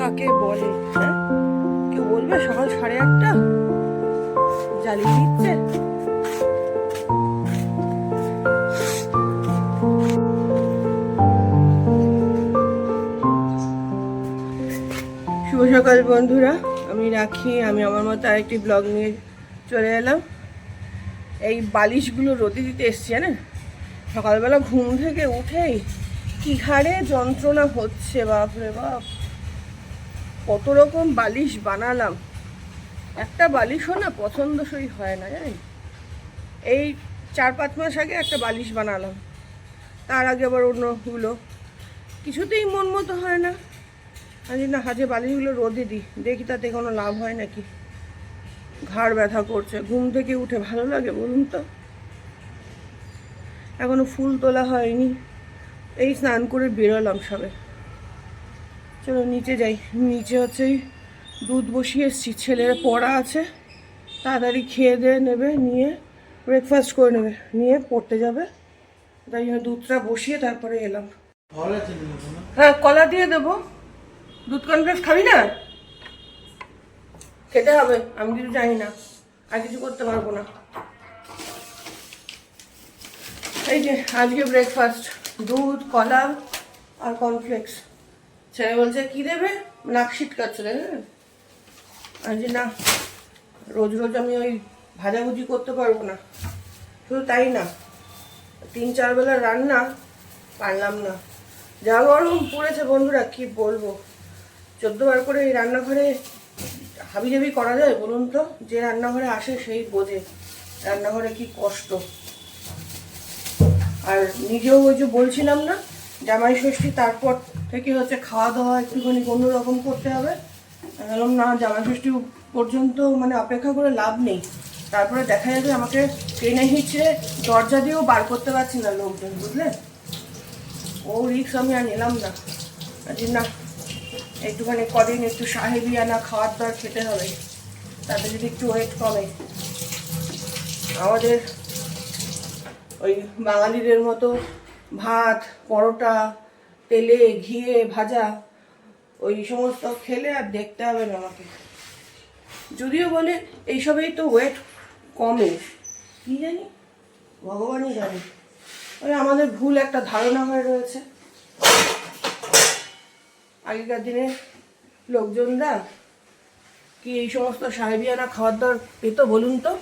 কাকে বলে হ্যাঁ? কেউ বলবে সকাল সাড়ে আটটা? জ্বালিয়ে দিচ্ছে। শুভ সকাল বন্ধুরা, আমি রাখি। আমি আমার মতো আরেকটি ব্লগ নিয়ে চলে এলাম। এই বালিশগুলো রোদে দিতে এসছি, জানেন? সকালবেলা ঘুম থেকে উঠেই কি হারে যন্ত্রণা হচ্ছে, বাপরে বাপ। কত রকম বালিশ বানালাম। একটা বালিশও না পছন্দসই হয় না জানেন এই চার পাঁচ মাস আগে একটা বালিশ বানালাম। তার আগে আবার অন্যগুলো কিছুতেই মন মতো হয় না। আমি না হাজে বালিশগুলো রোদে দিই। দেখি তাতে কোনো লাভ হয় নাকি। ঘাড় ব্যথা করছে। ঘুম থেকে উঠে ভালো লাগে বলুন তো। এখনও ফুল তোলা হয়নি। এই স্নান করে বেরোলাম সবে। চলো নিচে যাই। নিচে হচ্ছে দুধ বসিয়ে এসছি। ছেলের পড়া আছে। তাড়াতাড়ি খেয়ে দিয়ে নেবে নিয়ে ব্রেকফাস্ট করে নেবে। নিয়ে পড়তে যাবে। তাই জন্য দুধটা বসিয়ে তারপরে এলাম? হ্যাঁ কলা দিয়ে দেবো। দুধ কনফ্লেক্স খাবি না? খেতে হবে। আমি কিছু জানি না। আর কিছু করতে পারব না। এই যে আজকে ব্রেকফাস্ট দুধ কলা আর কর্নফ্লেক্স ছেলে বলছে, কি দেবে? নাক শীতকাচ্ছে তাই না আর যে না, রোজ রোজ আমি ওই ভাজাভুজি করতে পারব না। শুধু তাই না, তিন চার বেলা রান্না পারলাম না। যা গরম পড়েছে বন্ধুরা, কি বলব? চোদ্দ বার করে এই রান্নাঘরে হাবিজাবি করা যায় বলুন তো? যে রান্নাঘরে আসে সেই বোঝে রান্নাঘরে কি কষ্ট। আর নিজেও ওই যে বলছিলাম না জামাই ষষ্ঠী, তারপর থেকে হচ্ছে খাওয়া দাওয়া একটুখানি অন্যরকম করতে হবে। বললাম, না, জামাই ষষ্ঠী পর্যন্ত মানে অপেক্ষা করে লাভ নেই। তারপরে দেখা যাবে আমাকে ট্রেনে হিচড়ে দরজা দিয়েও বার করতে পারছি না লোকজন, বুঝলে? ও রিক্স আমি আর নিলাম না। আজ না, একটুখানি কদিন একটু সাহেবিয়ানা খাওয়ার দাওয়ার খেতে হবে। তাতে যদি একটু ওয়েট কমে। আমাদের ওই বাঙালিদের মতো ভাত, পরোটা, তেলে, ঘিয়ে ভাজা, ওই সমস্ত খেলে আর দেখতে হবে না আমাকে। যদিও বলে এইসবেই তো ওয়েট কমে। কি জানি? ভগবানই জানে। ওই আমাদের ভুল একটা ধারণা হয়ে রয়েছে। আগেকার দিনে লোকজনরা কি এই সমস্ত সাহেবিয়ানা খাবার দাবার পেত বলুন তো?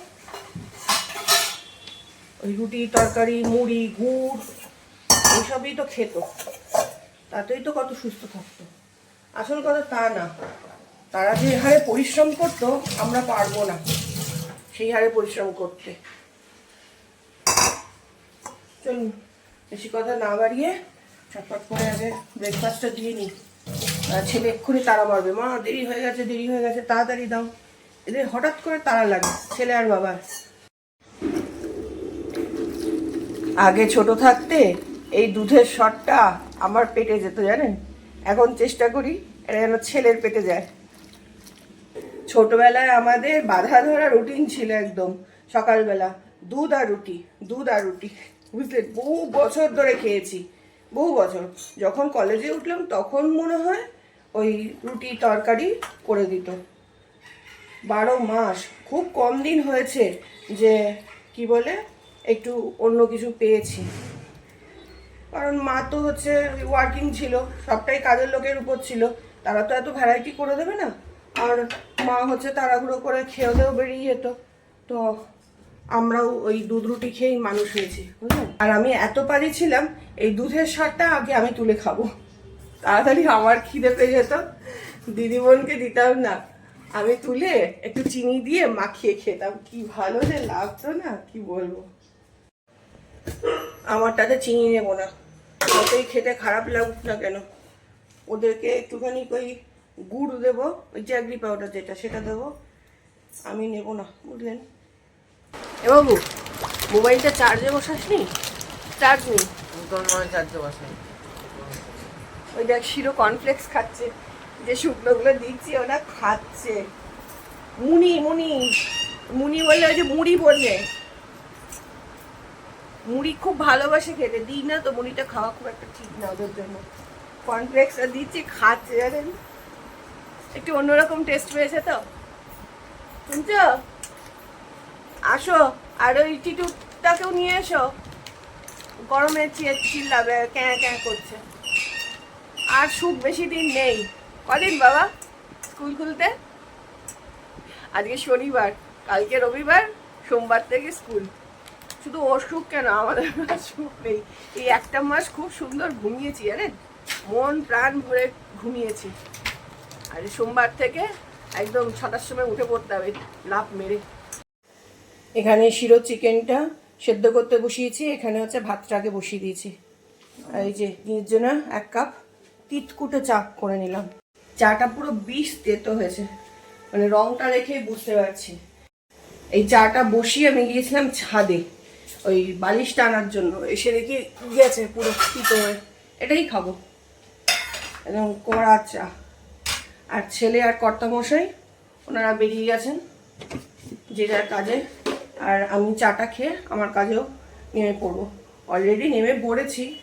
ওই রুটি, তরকারি, মুড়ি, গুড় এইসবই তো খেত। তাতেই তো কত সুস্থ থাকতো। আসল কথা তা না। তারা যে হারে পরিশ্রম করতো, আমরা পারব না সেই হারে পরিশ্রম করতে। চলুন, বেশি কথা না বাড়িয়ে চটপট করে আগে ব্রেকফাস্টটা দিয়ে নিই। ছেলে এক্ষুনি তাড়া মারবে। মা, দেরি হয়ে গেছে, দেরি হয়ে গেছে, তাড়াতাড়ি দাও। এদের হঠাৎ করে তাড়া লাগে, ছেলে আর বাবার আগে ছোট থাকতে এই দুধের শটটা আমার পেটে যেত, জানেন? এখন চেষ্টা করি, এটা যেন ছেলের পেটে যায়। ছোটবেলায় আমাদের বাধা ধরা রুটিন ছিল একদম, সকালবেলা। দুধ আর রুটি, দুধ আর রুটি। বুঝলেন? বহু বছর ধরে খেয়েছি, বহু বছর। যখন কলেজে উঠলাম, তখন মনে হয় ওই রুটি তরকারি করে দিত। বারো মাস, খুব কম দিন হয়েছে যে, কি বলে, একটু অন্য কিছু পেয়েছি। কারণ মা তো হচ্ছে ওয়ার্কিং ছিল, সবটাই কাজের লোকের উপর ছিল। তারা তো এত ভ্যারাইটি করে দেবে না। আর মা হচ্ছে তাড়াহুড়ো করে খেয়ে দেও বেরিয়ে যেত। তো আমরাও ওই দুধ রুটি খেয়েই মানুষ হয়েছি, বুঝলেন? আর আমি এত পারি ছিলাম, এই দুধের স্বাদটা আগে আমি তুলে খাব। তাড়াতাড়ি আমার খিদে পেয়ে যেত। দিদিমণকে দিতাম না। আমি তুলে একটু চিনি দিয়ে মাখিয়ে খেতাম। কি ভালো যে লাগতো না, কি বলব? আমারটাতে চিনি নেব না। যতই খেতে খারাপ লাগুক না কেন ওদেরকে একটুখানি ওই গুড় দেবো ওই জ্যাগরি পাউডার যেটা সেটা দেবো। আমি নেব না বুঝলেন? এ বাবু মোবাইলটা চার্জে বসাসনি? চার্জ নেই। চারটে বসাই। ওই দেখ শিরো কর্নফ্লেক্স খাচ্ছে। যে শুকনোগুলো দিচ্ছি ওরা খাচ্ছে। মুনি মুনি মুনি বললে ওই যে মুড়ি বললে মুড়ি খুব ভালোবাসে খেতে। দিই না তো মুড়িটা খাওয়া খুব একটা ঠিক না ওদের জন্য। কর্নফ্লেক্সটা দিচ্ছি খাচ্ছে, জানেন? একটু অন্যরকম টেস্ট পেয়েছে তো। শুনছো? আসো, আর ওই টিটুটাকেও নিয়ে এসো। গরমে চিল্লাবে, ক্যাঁ ক্যাঁ করছে। আর সুখ বেশি দিন নেই। কদিন বাবা, স্কুল খুলতে? আজকে শনিবার, কালকে রবিবার, সোমবার থেকে স্কুল। শুধু অসুখ কেন? আমাদের সুখ নেই। এই একটা মাস খুব সুন্দর ঘুমিয়েছি, জানেন? মন প্রাণ ভরে ঘুমিয়েছি। আর সোমবার থেকে একদম ছটার সময় উঠে পড়তে হবে লাভ মেরে। এখানে শিরো চিকেনটা সেদ্ধ করতে বসিয়েছি, এখানে হচ্ছে ভাতটাকে বসিয়ে দিয়েছি। আর এই যে নিজের জন্য এক কাপ তিতকুটে চা করে নিলাম। চাটা পুরো বিষ তেতো হয়েছে মানে রংটা রেখেই বুঝতে পারছি। এই চাটা বসিয়ে আমি গিয়েছিলাম ছাদে। ওই বালিশ টানার জন্য। এসে দেখি গেছে পুরো তিতো হয়ে এটাই খাব। একদম কড়া চা। আর ছেলে আর কর্তামশাই, ওনারা বেরিয়ে গেছেন যে যার কাজে। আর আমি চাটা খেয়ে আমার কাজেও নেমে পড়ব। অলরেডি নেমে পড়েছি।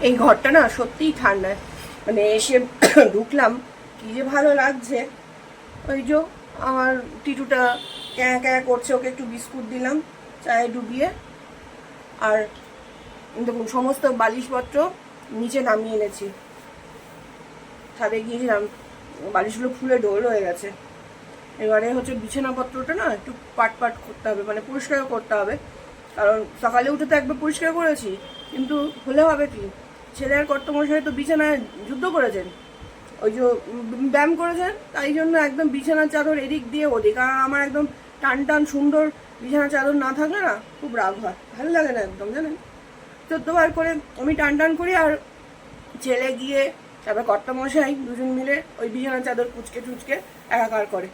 এই ঘরটা না সত্যিই ঠান্ডায়। মানে এসে ঢুকলাম, কি যে ভালো লাগছে। ওই যে আমার টিটুটা ক্যাঁ ক্যাঁ করছে, ওকে একটু বিস্কুট দিলাম। চায়ে ডুবিয়ে আর দেখুন, সমস্ত বালিশপত্র নিচে নামিয়ে এনেছি। ছাদে গিয়েছিলাম, বালিশগুলো ফুলে ডোল হয়ে গেছে। এবারে হচ্ছে বিছানাপত্রটা না একটু পাট পাট করতে হবে মানে পরিষ্কার করতে হবে। কারণ সকালে উঠে তো একবার পরিষ্কার করেছি, কিন্তু হলে হবে কি? ছেলে আর কর্তমশাই তো বিছানায় যুদ্ধ করেছেন। ওই যে ব্যায়াম করেছেন, তাই জন্য একদম বিছানার চাদর এদিক দিয়ে ওদিক। আর আমার একদম টান টান সুন্দর বিছানার চাদর না থাকলে না খুব রাগ হয়। ভালো লাগে না একদম, জানেন? চোদ্দবার করে আমি টান টান করি আর ছেলে গিয়ে তারপর কর্তামশাই দুজন মিলে ওই বিছানার চাদর কুচকে টুচকে একাকার করে।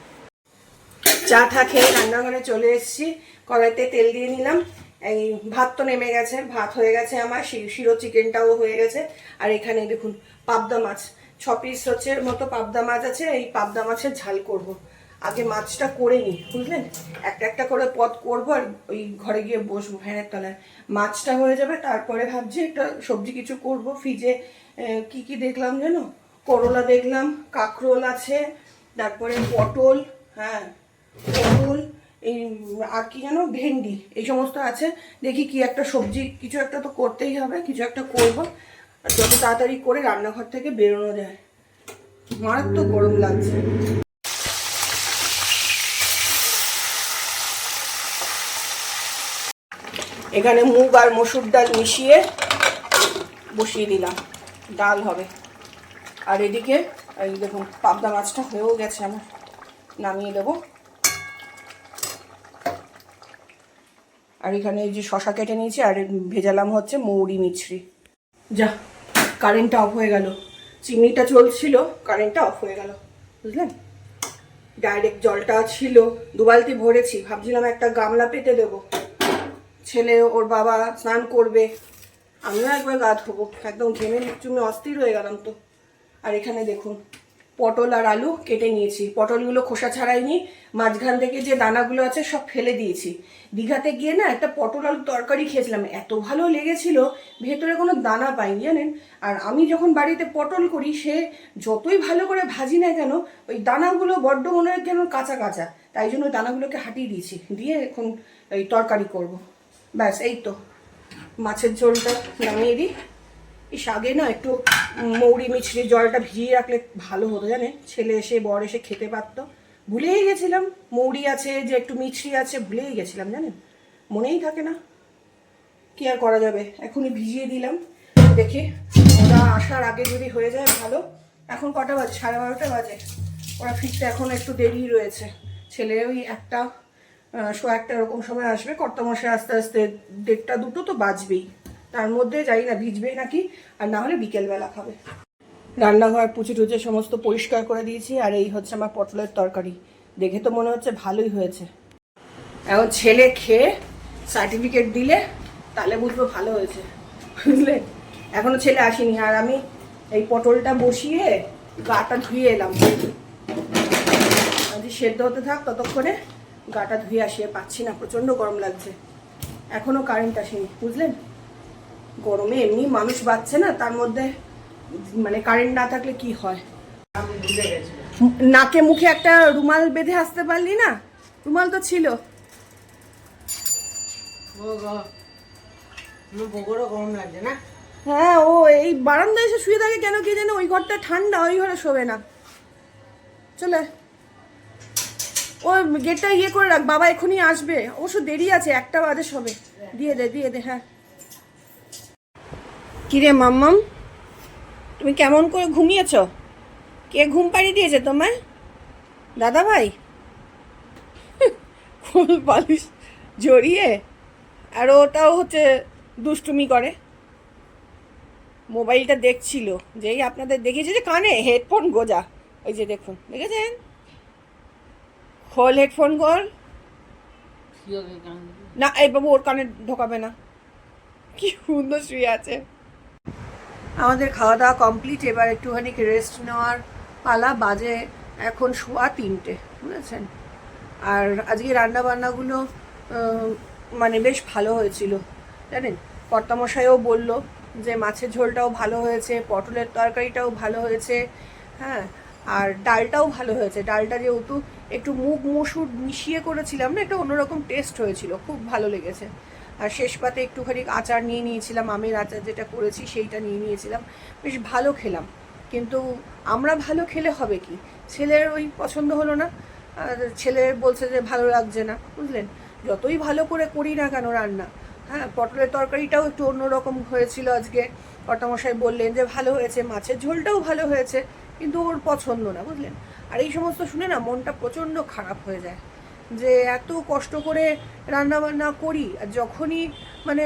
চা টা খেয়ে রান্নাঘরে চলে এসেছি। কড়াইতে তেল দিয়ে নিলাম। এই ভাত তো নেমে গেছে, ভাত হয়ে গেছে আমার শিরো চিকেনটাও হয়ে গেছে। আর এখানে দেখুন, পাবদা মাছ। ছ পিস হচ্ছে মতো পাবদা মাছ আছে, এই পাবদা মাছের ঝাল করব। আগে মাছটা করে নিই বুঝলেন? একটা একটা করে পদ করব আর ওই ঘরে গিয়ে বসবো ফ্যানের তলায়। মাছটা হয়ে যাবে, তারপরে ভাবছি একটা সবজি কিছু করব। ফ্রিজে কি কি দেখলাম যেন? করলা দেখলাম, কাঁকরোল আছে, তারপরে পটল হ্যাঁ পটল, এই, আর কি যেন? ভেন্ডি, এই সমস্ত আছে। দেখি কি একটা সবজি, কিছু একটা তো করতেই হবে, কিছু একটা করব। যত তাড়াতাড়ি করে রান্নাঘর থেকে বেরোনো যায়। মারাত্মক গরম লাগছে। এখানে মুগ আর মসুর ডাল মিশিয়ে বসিয়ে দিলাম। ডাল হবে। আর এদিকে, এই দেখুন, পাবদা মাছটা হয়েও গেছে আমার। নামিয়ে দেবো। আর এখানে এই যে শশা কেটে নিয়েছি, আর ভেজালাম হচ্ছে মৌরি মিছরি। যা কারেন্টটা অফ হয়ে গেল। চিমনিটা চলছিল কারেন্টটা অফ হয়ে গেল। বুঝলেন? ডাইরেক্ট জলটা ছিল, দু বালতি ভরেছি। ভাবছিলাম একটা গামলা পেতে দেবো। ছেলে ওর বাবা স্নান করবে। আমিও একবার গা ধোবো। একদম ঘেমে চুমে অস্থির হয়ে গেলাম তো। আর এখানে দেখুন, পটল আর আলু কেটে নিয়েছি। পটলগুলো খোসা ছাড়াইনি, মাঝখান থেকে যে দানাগুলো আছে সব ফেলে দিয়েছি। দীঘাতে গিয়ে না একটা পটল আলু তরকারি খেয়েছিলাম। এত ভালো লেগেছিল, ভেতরে কোনো দানা পাইনি, জানেন? আর আমি যখন বাড়িতে পটল করি, সে যতই ভালো করে ভাজি না কেন, ওই দানাগুলো বড্ড মনে হয় কেন কাঁচা কাঁচা। তাই জন্য দানাগুলোকে হাঁটিয়ে দিয়েছি। দিয়ে এখন এই তরকারি করব। ব্যাস, এই তো। মাছের ঝোলটা নামিয়ে দিই। ইস, আগে না একটু মৌরি মিছরি জলটা ভিজিয়ে রাখলে ভালো হতো, জানে? ছেলে এসে, বর এসে খেতে পারতো। ভুলেই গেছিলাম। মৌরি আছে, যে একটু মিছরি আছে, ভুলেই গেছিলাম জানেন মনেই থাকে না। কি আর করা যাবে? এখনই ভিজিয়ে দিলাম। দেখি ওরা আসার আগে যদি হয়ে যায় ভালো। এখন কটা বাজে? সাড়ে বারোটা বাজে। ওরা ফিরতে এখন একটু দেরি রয়েছে। ছেলে ওই একটা শো একটা এরকম সময় আসবে, কর্তামশাই আস্তে আস্তে দেড়টা দুটো তো বাজবেই। তার মধ্যে যাই না, ভিজবে নাকি, আর না হলে বিকেলবেলা খাবে। রান্নাঘর পুচি টুচে সমস্ত পরিষ্কার করে দিয়েছি, আর এই হচ্ছে আমার পটলের তরকারি। দেখে তো মনে হচ্ছে ভালোই হয়েছে। এখন ছেলে খেয়ে সার্টিফিকেট দিলে, তাহলে বুঝব ভালো হয়েছে। বুঝলে? এখনও ছেলে আসেনি, আর আমি এই পটলটা বসিয়ে গাটা ধুয়ে এলাম। সেদ্ধ হতে থাক ততক্ষণে। গাটা ধুয়ে আসিয়ে পাচ্ছি না প্রচণ্ড গরম লাগছে। এখনও কারেন্ট আসেনি বুঝলেন? গরমে এমনি মানুষ বাঁচছে না তার মধ্যে মানে কারেন্ট না থাকলে কি হয়? নাকে মুখে একটা রুমাল বেঁধে আসতে পারলি না? রুমাল তো ছিল। হ্যাঁ ও এই বারান্দায় এসে শুয়ে থাকে কেন কি জানে ওই ঘরটা ঠান্ডা ওই ঘরে শোবে না। চলে। ও গেটটা ইয়ে করে রাখ, বাবা এখনই আসবে। অবশ্য দেরি আছে, একটা বাজে শোবে দিয়ে দে দিয়ে দে হ্যাঁ। কিরে মাম্মাম, তুমি কেমন করে ঘুমিয়েছ? কে ঘুম পাড়িয়ে দিয়েছে তোমায়? দাদা ভাই কোল বালিশ জড়িয়ে, আর ওটাও হচ্ছে দুষ্টুমি করে। মোবাইলটা দেখছিল, যেই আপনাদের দেখিয়েছে যে কানে হেডফোন গোজা। ওই যে দেখুন, দেখেছেন? খোল হেডফোন খোল। কি হবে কান না এই বাবু ওর কানে ঢোকাবে না। কি সুন্দর শুয়ে আছে। আমাদের খাওয়া দাওয়া কমপ্লিট এবার একটুখানি রেস্ট নেওয়ার পালা। বাজে এখন শোয়া তিনটে বুঝেছেন? আর আজকে রান্না বান্নাগুলো মানে বেশ ভালো হয়েছিল জানেন? কর্তামশাইও বলল যে মাছের ঝোলটাও ভালো হয়েছে পটলের তরকারিটাও ভালো হয়েছে হ্যাঁ? আর ডালটাও ভালো হয়েছে। ডালটা যেহেতু একটু মুগ মসুর মিশিয়ে করেছিলাম না, একটা অন্যরকম টেস্ট হয়েছিল, খুব ভালো লেগেছে। আর শেষ পাতে একটুখানি আচার নিয়ে নিয়েছিলাম, আমের আচার যেটা করেছি সেইটা নিয়ে নিয়েছিলাম, বেশ ভালো খেলাম। কিন্তু আমরা ভালো খেলে হবে কি? ছেলের ওই পছন্দ হলো না, আর ছেলে বলছে যে ভালো লাগছে না, বুঝলেন? যতই ভালো করে করি না কেন রান্না হ্যাঁ পটলের তরকারিটাও একটু অন্যরকম হয়েছিল আজকে। কর্তামশাই বললেন যে ভালো হয়েছে, মাছের ঝোলটাও ভালো হয়েছে, কিন্তু ওর পছন্দ না, বুঝলেন? আর এই সমস্ত শুনে না মনটা প্রচণ্ড খারাপ হয়ে যায়। যে এত কষ্ট করে রান্না বান্না করি, আর যখনই মানে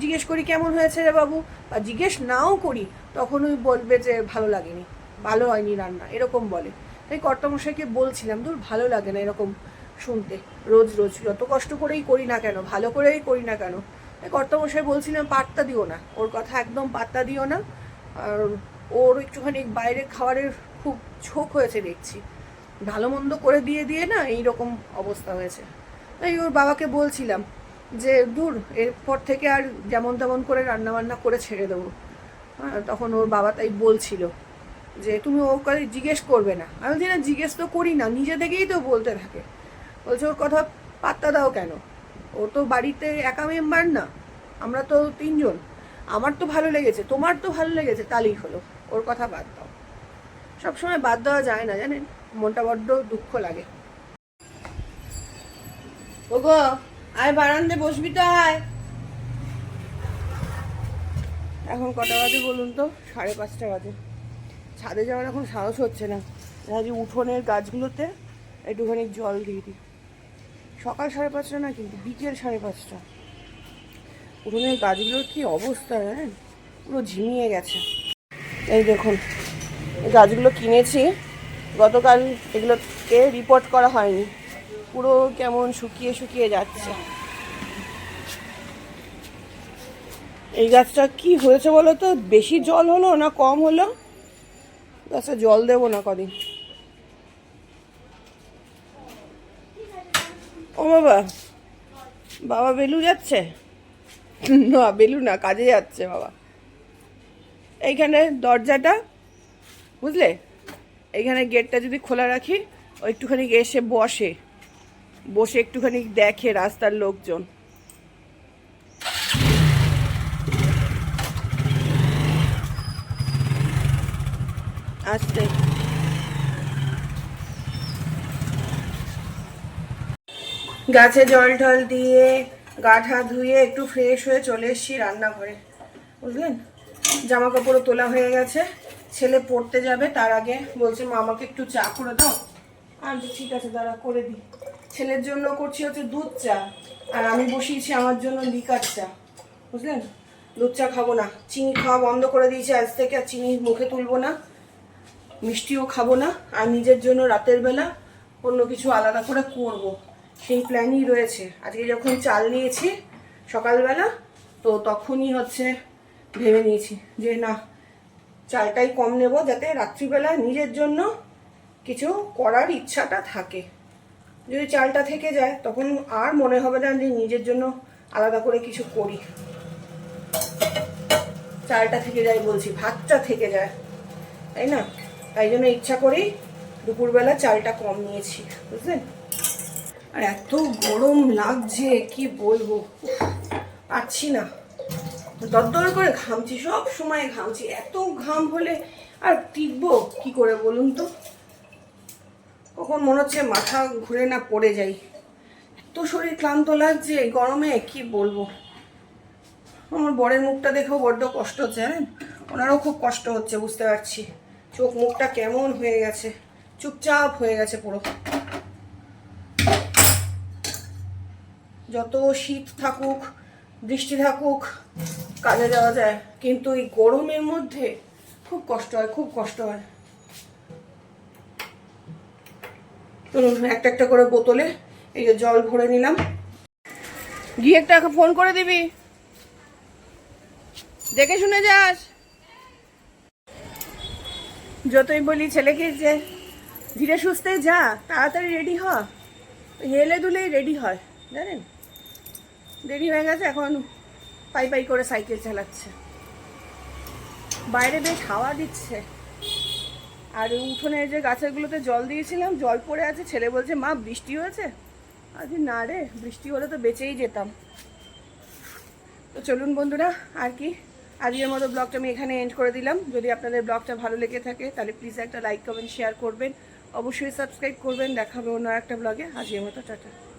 জিজ্ঞেস করি কেমন হয়েছে রে বাবু, বা জিজ্ঞেস নাও করি, তখনই বলবে যে ভালো লাগেনি, ভালো হয়নি রান্না, এরকম বলে। তাই কর্তামশাইকে বলছিলাম দূর ভালো লাগে না এরকম শুনতে, রোজ রোজ, যত কষ্ট করেই করি না কেন, ভালো করেই করি না কেন? তাই কর্তামশাই বলছিলাম, পাত্তা দিও না, ওর কথা একদম পাত্তা দিও না, আর ওর একটুখানি বাইরের খাবারের খুব ঝোঁক হয়েছে দেখছি। ভালো মন্দ করে দিয়ে দিয়ে না এইরকম অবস্থা হয়েছে। তাই ওর বাবাকে বলছিলাম যে দূর এরপর থেকে আর যেমন তেমন করে রান্না বান্না করে ছেড়ে দেবো। হ্যাঁ, তখন ওর বাবা তাই বলছিল যে তুমি ও কাছে জিজ্ঞেস করবে না। আমি বলছি না জিজ্ঞেস তো করি না নিজে থেকেই তো বলতে থাকে। বলছে ওর কথা পাত্তা দাও কেন? ও তো বাড়িতে একা মেম্বার না আমরা তো তিনজন। আমার তো ভালো লেগেছে তোমার তো ভালো লেগেছে তাহলেই হলো। ওর কথা বাদ দাও। সবসময় বাদ দেওয়া যায় না, জানেন? মনটা বড্ড দুঃখ লাগে। ওগো, আয় বারান্দে, বসবি তো, আয়। এখন কটা বাজে বলুন তো? সাড়ে পাঁচটা বাজে। ছাদে যাওয়ার এখন সাহস হচ্ছে না। আজ উঠোনের গাছগুলোতে একটুখানি জল দিয়ে দিই। সকাল সাড়ে পাঁচটা না কিন্তু বিকেল সাড়ে পাঁচটা। উঠোনের গাছগুলোর কি অবস্থা, জানেন? পুরো ঝিমিয়ে গেছে। এই দেখুন গাছগুলো কিনেছি। গতকাল এগুলোকে রিপোর্ট করা হয়নি। পুরো কেমন শুকিয়ে শুকিয়ে যাচ্ছে। এই গাছটা কি হয়েছে বলো তো? বেশি জল হলো না কম হলো? গাছটা জল দেবো না কদিন। ও বাবা বাবা বেলু যাচ্ছে? না, বেলু না, কাজে যাচ্ছে বাবা। এইখানে দরজাটা বুঝলে? এইখানে গেটটা যদি খোলা রাখি, ও একটুখানি এসে বসে। বসে একটুখানি দেখে রাস্তার লোকজন। আসতে গাছে জল টল দিয়ে গা ঠা ধুয়ে একটু ফ্রেশ হয়ে চলে এসেছি রান্নাঘরে। বুঝলেন? জামা কাপড়ও তোলা হয়ে গেছে। ছেলে পড়তে যাবে, তার আগে বলছে, মা, আমাকে একটু চা করে দাও। আচ্ছা ঠিক আছে, দাঁড়া, করে দিই। ছেলের জন্য করছি হচ্ছে দুধ চা, আর আমি বসিয়েছি আমার জন্য লিকার চা। বুঝলেন? দুধ চা খাব না। চিনি খাওয়া বন্ধ করে দিয়েছি আজ থেকে, আর চিনি মুখে তুলবো না, মিষ্টিও খাব না, আর নিজের জন্য রাতের বেলা অন্য কিছু আলাদা করে করব। সেই প্ল্যানই রয়েছে। আজকে যখন চাল নিয়েছি সকালবেলা, তো তখনই হচ্ছে ভেবে নিয়েছি যে, না চালটাই কম নেব যাতে রাত্রিবেলা নিজের জন্য কিছু করার ইচ্ছাটা থাকে। যদি চালটা থেকে যায়, তখন আর মনে হবে না যে নিজের জন্য আলাদা করে কিছু করি। চালটা থেকে যায় বলছি, ভাতটা থেকে যায়। তাই না? তাই জন্য ইচ্ছা করেই দুপুরবেলা চালটা কম নিয়েছি বুঝলেন আর এত গরম লাগছে, কি বলব? পারছি না। দরদর করে ঘামছি, সব সময় ঘামছি, এত ঘাম হলে আর টিকবো কি করে বলুন তো? কখন মনে হচ্ছে মাথা ঘুরে না পড়ে যাই। এত শরীর ক্লান্ত লাগছে গরমে কি বলব? আমার বরের মুখটা দেখেও বড্ড কষ্ট হচ্ছে, জানেন? ওনারও খুব কষ্ট হচ্ছে, বুঝতে পারছি। চোখ মুখটা কেমন হয়ে গেছে, চুপচাপ হয়ে গেছে পুরো। যত শীত থাকুক, বৃষ্টি থাকুক কাজে যাওয়া যায়, কিন্তু এই গরমের মধ্যে খুব কষ্ট হয়, খুব কষ্ট হয়। একটা একটা করে বোতলে এই যে জল ভরে নিলাম। গিয়ে একটা ফোন করে দিবি। দেখে শুনে যাস। যতই বলি ছেলেকে যে, ধীরে সুস্থে যা, তাড়াতাড়ি রেডি হ। হেলে দুলেই রেডি হয়, জানেন? দেরি হয়ে গেছে, এখন পাই পাই করে সাইকেল চালাচ্ছে। বাইরে বেশ হাওয়া দিচ্ছে। আর উঠোনে যে গাছেরগুলোতে জল দিয়েছিলাম, জল পড়ে আছে, ছেলে বলছে, মা, বৃষ্টি হয়েছে? আজ না রে, বৃষ্টি হলে তো বেঁচেই যেতাম। তো চলুন বন্ধুরা, আর কি? আজকের মতো ব্লগটা আমি এখানে এন্ড করে দিলাম। যদি আপনাদের ব্লগটা ভালো লেগে থাকে, তাহলে প্লিজ একটা লাইক কমেন্ট শেয়ার করবেন। অবশ্যই সাবস্ক্রাইব করবেন। দেখাবে অন্য একটা ব্লগে আজকের মতো, টাটা।